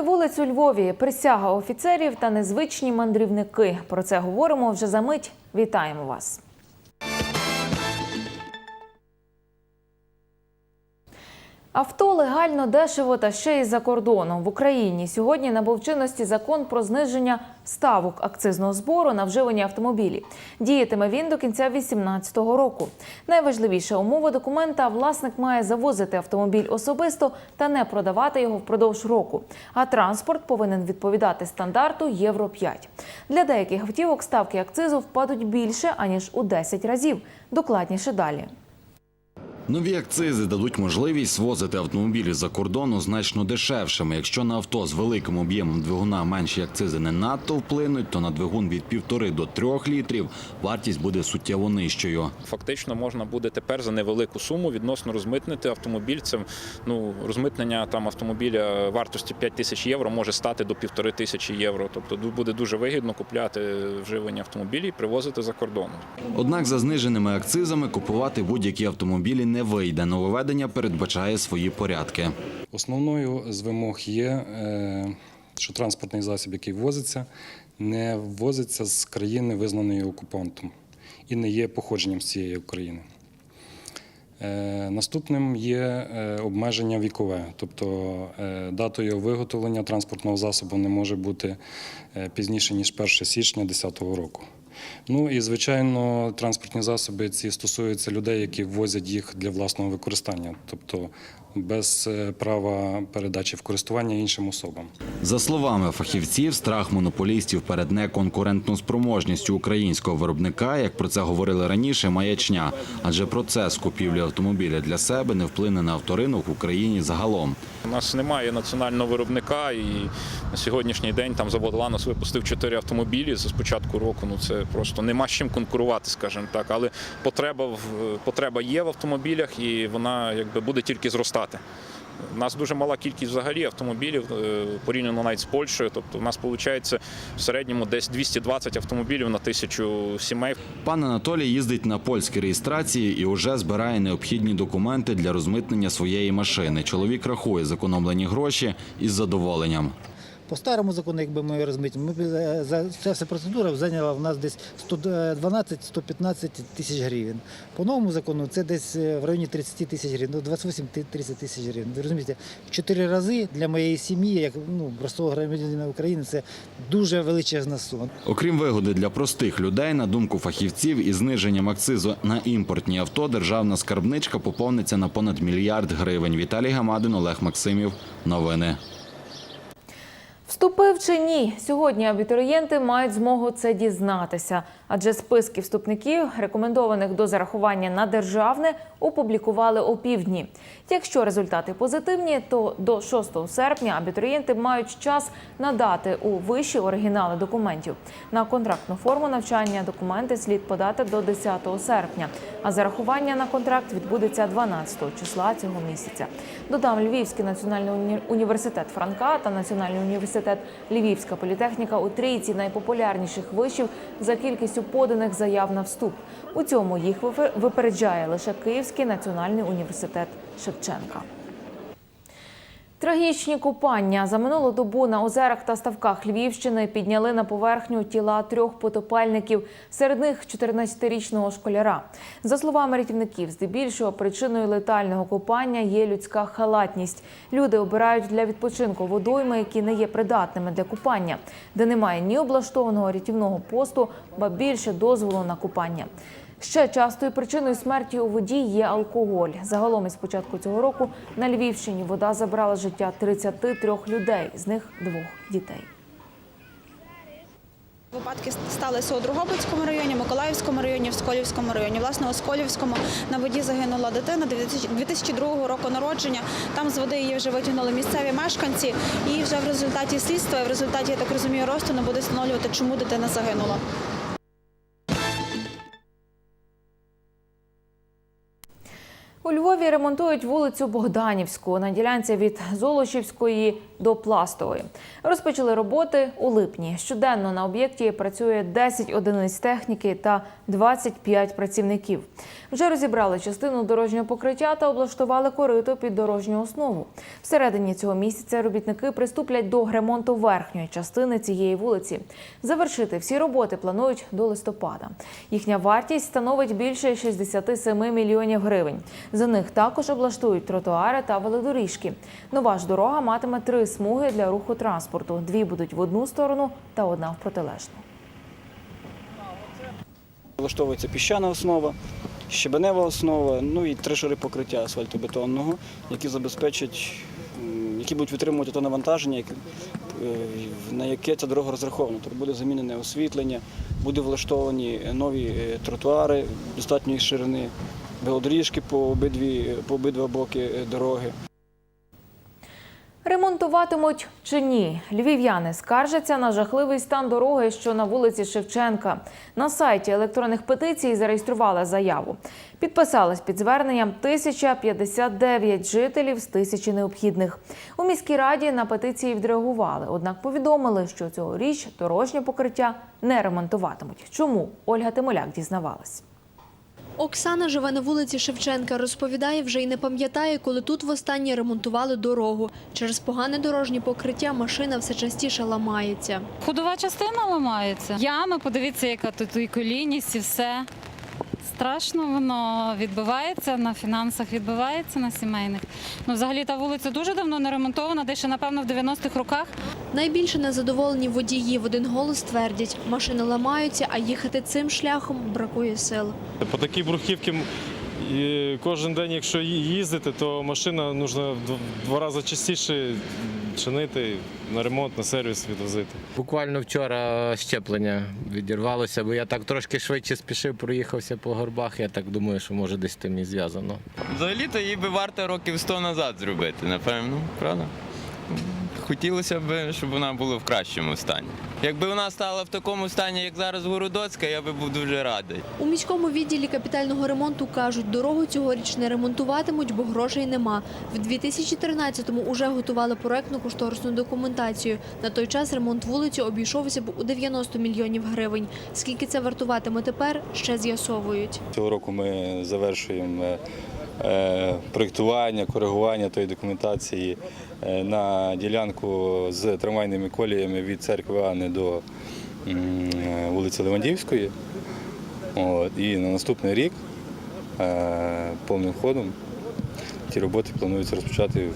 Проти вулиць Львові присяга офіцерів та незвичні мандрівники. Про це говоримо вже за мить. Вітаємо вас. Авто легально, дешево та ще й за кордоном в Україні. Сьогодні набув чинності закон про зниження ставок акцизного збору на вживані автомобілі. Діятиме він до кінця 2018 року. Найважливіша умова документа власник має завозити автомобіль особисто та не продавати його впродовж року. А транспорт повинен відповідати стандарту Євро 5. Для деяких автівок ставки акцизу впадуть більше аніж у 10 разів. Докладніше далі. Нові акцизи дадуть можливість свозити автомобілі за кордону значно дешевшими. Якщо на авто з великим об'ємом двигуна менші акцизи не надто вплинуть, то на двигун від півтори до трьох літрів вартість буде суттєво нижчою. Фактично можна буде тепер за невелику суму відносно розмитнити автомобіль. Це ну розмитнення там автомобіля вартості 5 тисяч євро може стати до півтори тисячі євро. Тобто буде дуже вигідно купляти вживані автомобілі і привозити за кордон. Однак за зниженими акцизами купувати будь-які автомобілі не вийде. Нововведення передбачає свої порядки. Основною з вимог є, е, що транспортний засіб, який ввозиться, не ввозиться з країни, визнаної окупантом, і не є походженням з цієї України. Е, Наступним є е, обмеження вікове, тобто датою виготовлення транспортного засобу не може бути пізніше ніж 1 січня 2010 року. Ну і звичайно, транспортні засоби ці стосуються людей, які ввозять їх для власного використання, тобто без е, права передачі в користування іншим особам. За словами фахівців, страх монополістів перед неконкурентною спроможністю українського виробника, як про це говорили раніше, маячня. Адже процес купівлі автомобіля для себе не вплине на авторинок в Україні загалом. У нас немає національного виробника, і на сьогоднішній день там завод Ланос випустив 4 автомобілі з початку року. Ну це просто нема з чим конкурувати, скажімо так. Але потреба в потреба є в автомобілях, і вона якби буде тільки зростати. У нас дуже мала кількість взагалі автомобілів е, порівняно навіть з Польщею. Тобто, у нас виходить в середньому десь 220 автомобілів на тисячу сімей. Пан Анатолій їздить на польські реєстрації і вже збирає необхідні документи для розмитнення своєї машини. Чоловік рахує зекономлені гроші із задоволенням. По старому закону, якби ми розмитимо, ми е, за ця вся процедура зайняла в нас десь 112-115 тисяч гривень. По новому закону це десь е, в районі 30 тисяч гривень, ну 28-30 тисяч гривень. Ви розумієте, чотири рази для моєї сім'ї, як ну, простого громадянина України, це дуже величезна сума. Окрім вигоди для простих людей, на думку фахівців, із зниженням акцизу на імпортні авто державна скарбничка поповниться на понад мільярд гривень. Віталій Гамадин, Олег Максимів. Новини. Вступив чи ні? Сьогодні абітурієнти мають змогу це дізнатися, адже списки вступників, рекомендованих до зарахування на державне, опублікували опівдні. Якщо результати позитивні, то до 6 серпня абітурієнти мають час надати у виші оригінали документів. На контрактну форму навчання документи слід подати до 10 серпня, а зарахування на контракт відбудеться 12 числа цього місяця. Додам Львівський національний уні- університет Франка та Національний університет Львівська політехніка у трійці найпопулярніших вишів за кількістю поданих заяв на вступ. У цьому їх випереджає лише Київський національний університет Шевченка. Трагічні купання за минулу добу на озерах та ставках Львівщини підняли на поверхню тіла трьох потопельників, серед них 14-річного школяра. За словами рятівників, здебільшого причиною летального купання є людська халатність. Люди обирають для відпочинку водойми, які не є придатними для купання, де немає ні облаштованого рятівного посту, ба більше дозволу на купання. Ще частою причиною смерті у воді є алкоголь. Загалом із початку цього року на Львівщині вода забрала життя 33 людей, з них двох дітей. Випадки сталися у Другобицькому районі, Миколаївському районі, в Сколівському районі. Власне, у Сколівському на воді загинула дитина 2002 року народження. Там з води її вже витягнули місцеві мешканці. І вже в результаті слідства, в результаті, я так розумію, росту не буде встановлювати, чому дитина загинула. У Львові ремонтують вулицю Богданівську. На ділянці від Золочівської до пластової. Розпочали роботи у липні. Щоденно на об'єкті працює 10 одиниць техніки та 25 працівників. Вже розібрали частину дорожнього покриття та облаштували корито під дорожню основу. Всередині цього місяця робітники приступлять до ремонту верхньої частини цієї вулиці. Завершити всі роботи планують до листопада. Їхня вартість становить більше 67 мільйонів гривень. За них також облаштують тротуари та велодоріжки. Нова ж дорога матиме три смуги для руху транспорту. Дві будуть в одну сторону та одна в протилежну. Влаштовується піщана основа, щебенева основа, ну і три шари покриття асфальтобетонного, які забезпечать, які будуть витримувати те навантаження, е, на яке ця дорога розрахована. Тобто буде замінене освітлення, буде влаштовані нові е, тротуари достатньої ширини, велодоріжки по по обидва боки е, дороги. Ремонтуватимуть чи ні? Львів'яни скаржаться на жахливий стан дороги, що на вулиці Шевченка. На сайті електронних петицій зареєстрували заяву. Підписались під зверненням 1059 жителів з тисячі необхідних. У міській раді на петиції відреагували, однак повідомили, що цьогоріч дорожнє покриття не ремонтуватимуть. Чому Ольга Тимоляк дізнавалась? Оксана живе на вулиці Шевченка. Розповідає, вже й не пам'ятає, коли тут востаннє ремонтували дорогу. Через погане дорожнє покриття машина все частіше ламається. Ходова частина ламається. Ями, подивіться, яка тут і колійність, і все. Страшно воно відбивається на фінансах, відбивається на сімейних. Ну, взагалі та вулиця дуже давно не ремонтована, десь ще, напевно, в 90-х роках. Найбільше незадоволені водії в один голос твердять, машини ламаються, а їхати цим шляхом бракує сил. По такій брухівці кожен день, якщо їздити, то машина нужно в два рази частіше чинити, на ремонт, на сервіс відвозити. Буквально вчора щеплення відірвалося, бо я так трошки швидше спішив, проїхався по горбах. Я так думаю, що може десь тим і зв'язано. Взагалі-то її би варто років 100 назад зробити, напевно, правда? Хотілося б, щоб вона була в кращому стані. Якби вона стала в такому стані, як зараз Городоцька, я би був дуже радий. У міському відділі капітального ремонту кажуть, дорогу цьогоріч не ремонтуватимуть, бо грошей нема. В 2013-му уже готували проектно-кошторисну документацію. На той час ремонт вулиці обійшовся б у 90 мільйонів гривень. Скільки це вартуватиме тепер, ще з'ясовують. Цього року ми завершуємо е, проєктування, коригування тої документації е, на ділянку з трамвайними коліями від церкви Анни до е, вулиці Левандівської. От, і на наступний рік е, повним ходом ті роботи плануються розпочати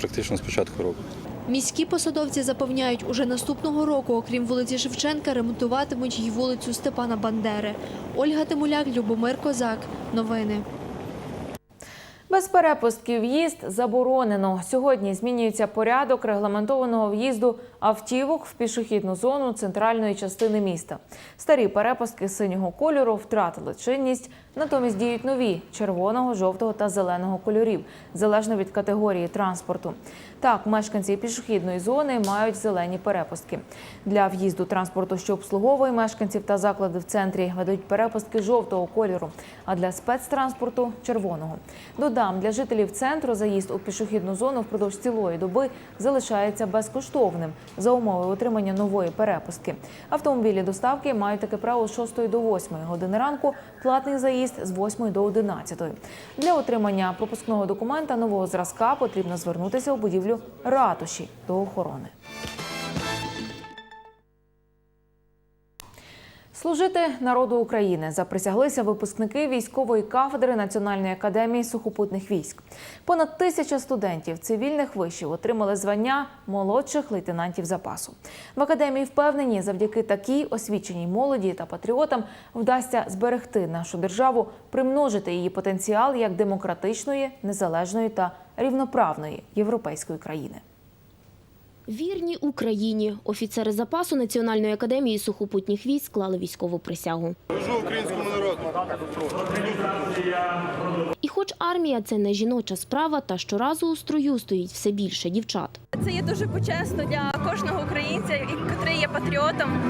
практично з початку року. Міські посадовці запевняють, уже наступного року, окрім вулиці Шевченка, ремонтуватимуть й вулицю Степана Бандери. Ольга Тимуляк, Любомир Козак. Новини. Без перепустки в'їзд заборонено. Сьогодні змінюється порядок регламентованого в'їзду автівок в пішохідну зону центральної частини міста. Старі перепустки синього кольору втратили чинність, натомість діють нові червоного, жовтого та зеленого кольорів, залежно від категорії транспорту. Так, мешканці пішохідної зони мають зелені перепустки. Для в'їзду транспорту, що обслуговує мешканців та заклади в центрі, ведуть перепустки жовтого кольору, а для спецтранспорту червоного. Додам, для жителів центру заїзд у пішохідну зону впродовж цілої доби залишається безкоштовним за умови отримання нової перепустки. Автомобілі доставки мають таке право з 6 до 8 години ранку, платний заїзд з 8 до 11. Для отримання пропускного документа нового зразка потрібно звернутися у будівлю ратуші до охорони. Служити народу України заприсяглися випускники військової кафедри Національної академії сухопутних військ. Понад тисяча студентів цивільних вишів отримали звання молодших лейтенантів запасу. В академії впевнені, завдяки такій освіченій молоді та патріотам вдасться зберегти нашу державу, примножити її потенціал як демократичної, незалежної та рівноправної європейської країни. Вірні Україні. Офіцери запасу Національної академії сухопутніх військ склали військову присягу. І хоч армія це не жіноча справа, та щоразу у строю стоїть все більше дівчат. Це є дуже почесно для кожного українця, який є патріотом.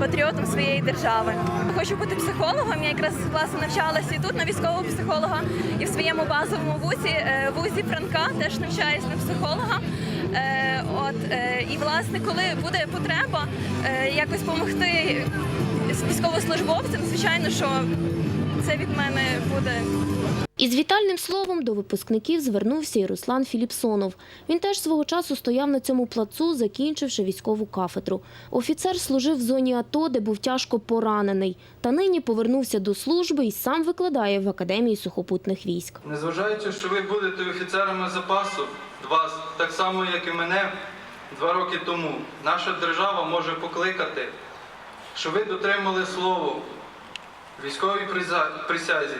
патріотом своєї держави. Хочу бути психологом. Я якраз власне навчалася і тут на військового психолога, і в своєму базовому вузі е, вузі Франка теж навчаюсь на психолога. Е, От е, і власне, коли буде потреба е, якось допомогти військовослужбовцям, звичайно, що це від мене буде Із вітальним словом до випускників звернувся і Руслан Філіпсонов. Він теж свого часу стояв на цьому плацу, закінчивши військову кафедру. Офіцер служив в зоні АТО, де був тяжко поранений. Та нині повернувся до служби і сам викладає в Академії сухопутних військ. Незважаючи, що ви будете офіцерами запасу, вас, так само як і мене, два роки тому, наша держава може покликати, що ви дотримали слово військовій присязі,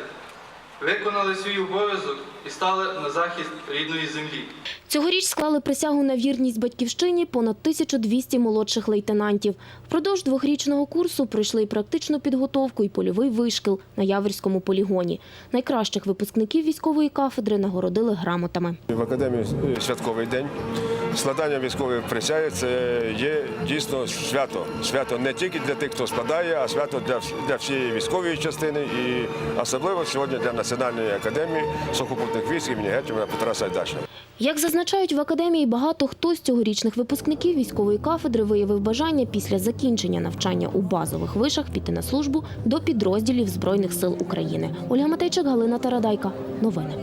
виконали свій обов'язок і стали на захист рідної землі. Цьогоріч склали присягу на вірність батьківщині понад 1200 молодших лейтенантів. Впродовж двохрічного курсу пройшли і практичну підготовку і польовий вишкіл на Яворському полігоні. Найкращих випускників військової кафедри нагородили грамотами. В академії святковий день. Складання військової присяги це є дійсно свято. Свято не тільки для тих, хто складає, а свято для, для всієї військової частини і особливо сьогодні для Національної академії сухопутних військ імені Гетьмана Петра Сайдачного. Як зазначають в академії, багато хто з цьогорічних випускників військової кафедри виявив бажання після закінчення навчання у базових вишах піти на службу до підрозділів Збройних сил України. Ольга Матейчик, Галина Тарадайка. Новини.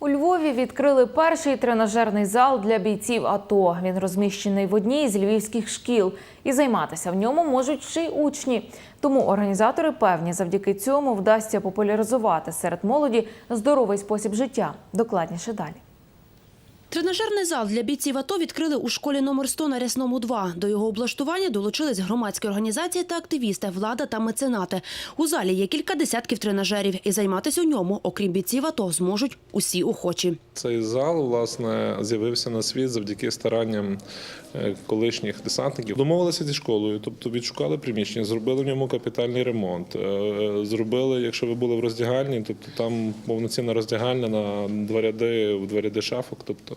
У Львові відкрили перший тренажерний зал для бійців АТО. Він розміщений в одній з львівських шкіл, і займатися в ньому можуть ще й учні. Тому організатори певні, завдяки цьому вдасться популяризувати серед молоді здоровий спосіб життя. Докладніше далі. Тренажерний зал для бійців АТО відкрили у школі номер 100 на Рясному 2. До його облаштування долучились громадські організації та активісти, влада та меценати. У залі є кілька десятків тренажерів, і займатися у ньому, окрім бійців АТО, зможуть усі охочі. Цей зал власне з'явився на світ завдяки старанням е, колишніх десантників. Домовилися зі школою, тобто відшукали приміщення, зробили в ньому капітальний ремонт. е, Зробили, якщо ви були в роздягальні, тобто там повноцінна роздягальня на два ряди, в два ряди шафок. Тобто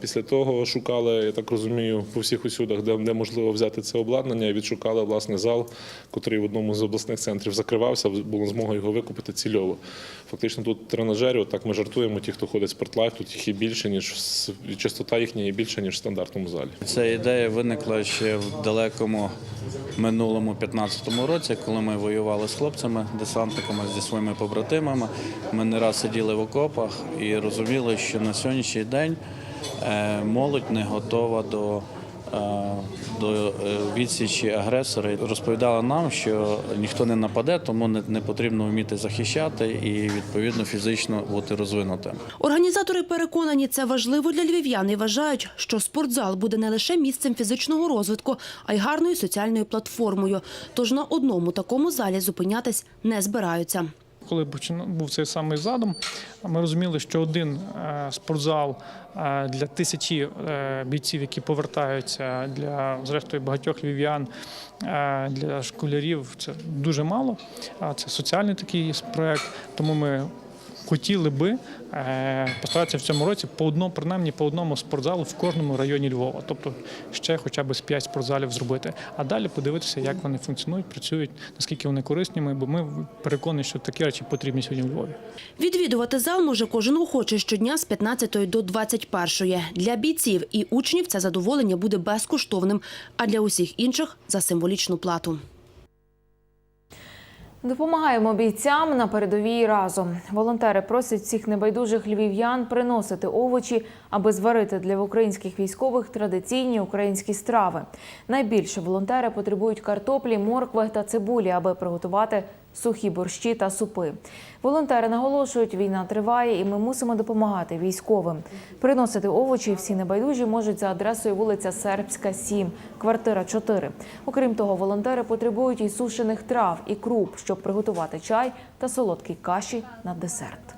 після того шукали, я так розумію, по всіх усюдах, де, можливо взяти це обладнання, і відшукали власне зал, який в одному з обласних центрів закривався, було змога його викупити цільово. Фактично тут тренажерів, так ми жартуємо, ті, хто ходить в спортлайф, тут їх і більше, ніж частота їхня є більше, ніж в стандартному залі. Ця ідея виникла ще в далекому минулому 15-му році, коли ми воювали з хлопцями, десантниками зі своїми побратимами. Ми не раз сиділи в окопах і розуміли, що на сьогоднішній день е, молодь не готова до. е, До е, відсічі агресора розповідала нам, що ніхто не нападе, тому не потрібно вміти захищати і відповідно фізично бути розвинутим. Організатори переконані, це важливо для львів'ян і вважають, що спортзал буде не лише місцем фізичного розвитку, а й гарною соціальною платформою. Тож на одному такому залі зупинятись не збираються. Коли був цей самий задум, ми розуміли, що один е, спортзал е, для тисячі е, бійців, які повертаються для зрештою багатьох львів'ян, для школярів це дуже мало. А це соціальний такий проект. Тому ми хотіли би е, постаратися в цьому році по одному, принаймні по одному спортзалу в кожному районі Львова. Тобто ще хоча б з 5 спортзалів зробити. А далі подивитися, як вони функціонують, працюють, наскільки вони корисними, бо ми переконані, що такі речі потрібні сьогодні в Львові. Відвідувати зал може кожен охочий щодня з 15 до 21. Для бійців і учнів це задоволення буде безкоштовним, а для усіх інших – за символічну плату. Допомагаємо бійцям на передовій разом. Волонтери просять всіх небайдужих львів'ян приносити овочі, аби зварити для українських військових традиційні українські страви. Найбільше волонтери потребують картоплі, моркви та цибулі, аби приготувати сухі борщі та супи. Волонтери наголошують, війна триває, і ми мусимо допомагати військовим. Приносити овочі всі небайдужі можуть за адресою вулиця Сербська, 7, квартира 4. Окрім того, волонтери потребують і сушених трав, і круп, щоб приготувати чай та солодкі каші на десерт.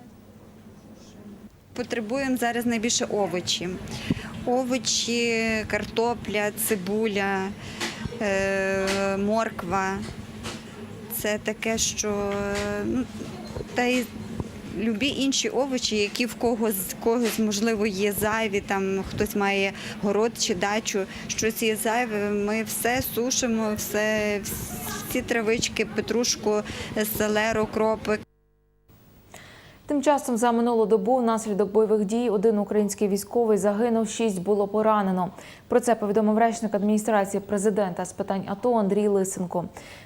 Потребуємо зараз найбільше овочі. Овочі, картопля, цибуля, е, морква. Це таке, що е, ну, та й любі інші овочі, які в когось когось можливо є зайві, там хтось має город чи дачу, щось є зайве. Ми все сушимо, все всі травички, петрушку, селеру, кропи. Тим часом за минулу добу внаслідок бойових дій один український військовий загинув, шість було поранено. Про це повідомив речник адміністрації президента з питань АТО Андрій Лисенко.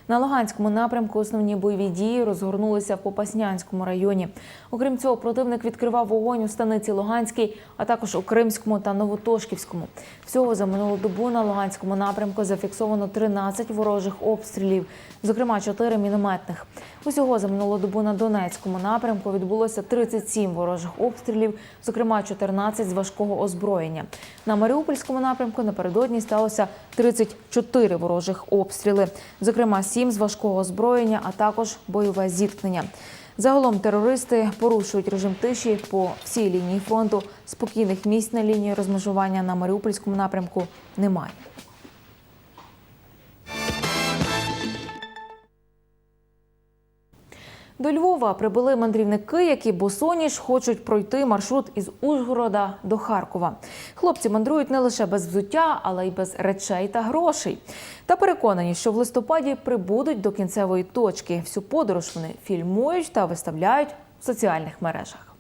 На Луганському напрямку основні бойові дії розгорнулися в Попаснянському районі. Окрім цього, противник відкривав вогонь у станиці Луганській, а також у Кримському та Новотошківському. Всього за минулу добу на Луганському напрямку зафіксовано 13 ворожих обстрілів, зокрема 4 мінометних. Усього за минулу добу на Донецькому напрямку відбулося 37 ворожих обстрілів, зокрема 14 з важкого озброєння. На Маріупольському напрямку напередодні сталося 34 ворожих обстріли, зокрема 7 з важкого озброєння, а також бойове зіткнення. Загалом терористи порушують режим тиші по всій лінії фронту. Спокійних місць на лінії розмежування на Маріупольському напрямку немає. До Львова прибули мандрівники, які босоніж хочуть пройти маршрут із Ужгорода до Харкова. Хлопці мандрують не лише без взуття, але й без речей та грошей. Та переконані, що в листопаді прибудуть до кінцевої точки. Всю подорож вони фільмують та виставляють в соціальних мережах.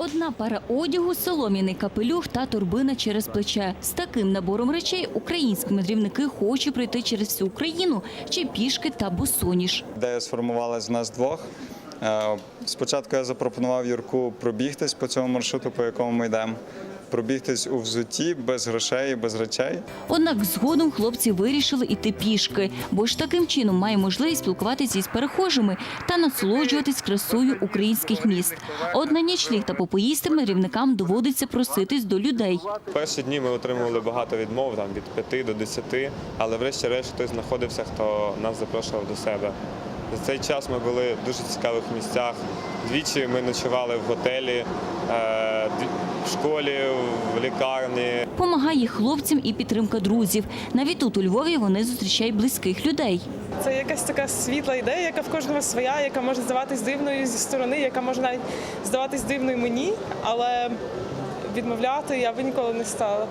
Одна пара одягу, солом'яний капелюх та торбина через плече. З таким набором речей українські мандрівники хочуть пройти через всю Україну чи пішки та босоніж. Ідея сформувалась в нас двох. Е, Спочатку я запропонував Юрку пробігтись по цьому маршруту, по якому ми йдемо. Пробігтись у взутті без грошей, без речей. Однак згодом хлопці вирішили іти пішки, бо ж таким чином має можливість спілкуватися із перехожими та насолоджуватись красою українських міст. От на нічліг та попоїсти мандрівникам доводиться проситись до людей. Перші дні ми отримували багато відмов, там від 5 до 10, але врешті-решт хтось знаходився, хто нас запрошував до себе. За цей час ми були в дуже цікавих місцях. Двічі ми ночували в готелі, е, в школі, в лікарні. Помагає хлопцям і підтримка друзів. Навіть тут у Львові вони зустрічають близьких людей. Це якась така світла ідея, яка в кожного своя, яка може здаватись дивною зі сторони, яка може навіть здаватись дивною мені, але відмовляти я би ніколи не стала.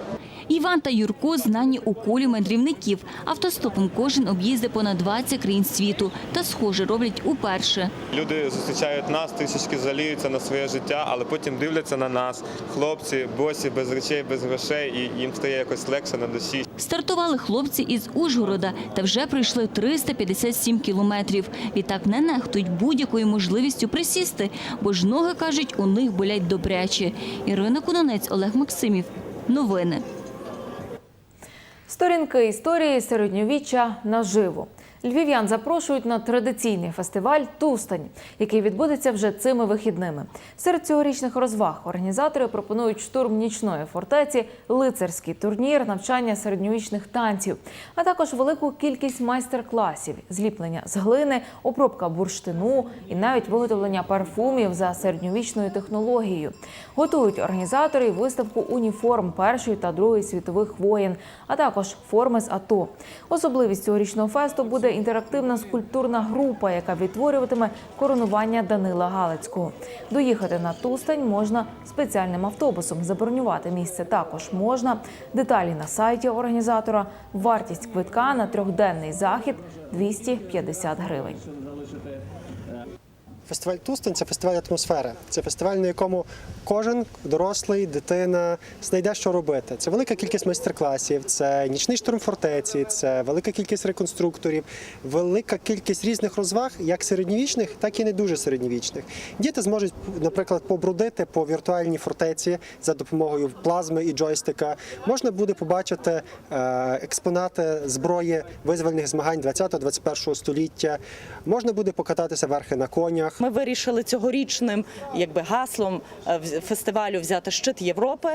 Іван та Юрко знані у колі мандрівників. Автостопом кожен об'їздить понад 20 країн світу. Та схоже роблять уперше. Люди зустрічають нас, трішечки жаліються на своє життя, але потім дивляться на нас. Хлопці, босі, без речей, без грошей, і їм стає якось легше на душі. Стартували хлопці із Ужгорода та вже пройшли 357 кілометрів. Відтак не нехтують будь-якою можливістю присісти, бо ж ноги, кажуть, у них болять добряче. Ірина Кунонець, Олег Максимів. Новини. Сторінки історії середньовіччя наживо. Львів'ян запрошують на традиційний фестиваль Тустань, який відбудеться вже цими вихідними. Серед цьогорічних розваг організатори пропонують штурм нічної фортеці, лицарський турнір, навчання середньовічних танців, а також велику кількість майстер-класів, зліплення з глини, обробка бурштину і навіть виготовлення парфумів за середньовічною технологією. Готують організатори виставку уніформ Першої та Другої світових воєн, а також форми з АТО. Особливість цьогорічного фесту буде інтерактивна скульптурна група, яка відтворюватиме коронування Данила Галицького. Доїхати на Тустань можна спеціальним автобусом. Забронювати місце також можна. Деталі на сайті організатора. Вартість квитка на трьохденний захід 250 гривень. Фестиваль Тустань це фестиваль атмосфери. Це фестиваль, на якому кожен дорослий, дитина знайде, що робити. Це велика кількість майстер-класів, це нічний штурм фортеці, це велика кількість реконструкторів, велика кількість різних розваг, як середньовічних, так і не дуже середньовічних. Діти зможуть, наприклад, побродити по віртуальній фортеці за допомогою плазми і джойстика. Можна буде побачити е, експонати зброї визвольних змагань 20-21 століття. Можна буде покататися верхи на конях. Ми вирішили цьогорічним якби гаслом е, фестивалю взяти щит Європи.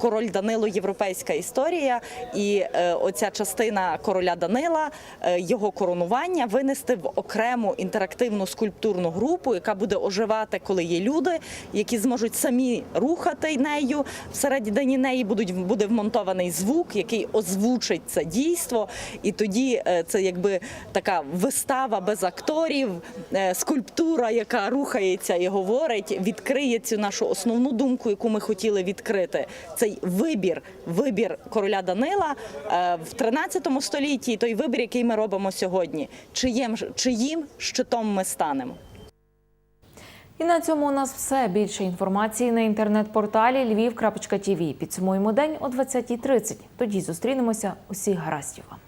Король Данило Європейська історія, і е, оця частина короля Данила, е, його коронування винести в окрему інтерактивну скульптурну групу, яка буде оживати, коли є люди, які зможуть самі рухати нею. Всередині неї будуть буде вмонтований звук, який озвучить це дійство. І тоді це якби така вистава без акторів, скульптура, яка рухається і говорить, відкриє цю нашу основну думку, яку ми хотіли відкрити. Цей вибір, вибір короля Данила е, в 13 столітті, той вибір, який ми робимо сьогодні. Чиєм ж- чиїм щитом ми станемо? І на цьому у нас все. Більше інформації на інтернет-порталі львів.тв. Підсумуємо день о 20.30. Тоді зустрінемося. Усіх гараздів вам.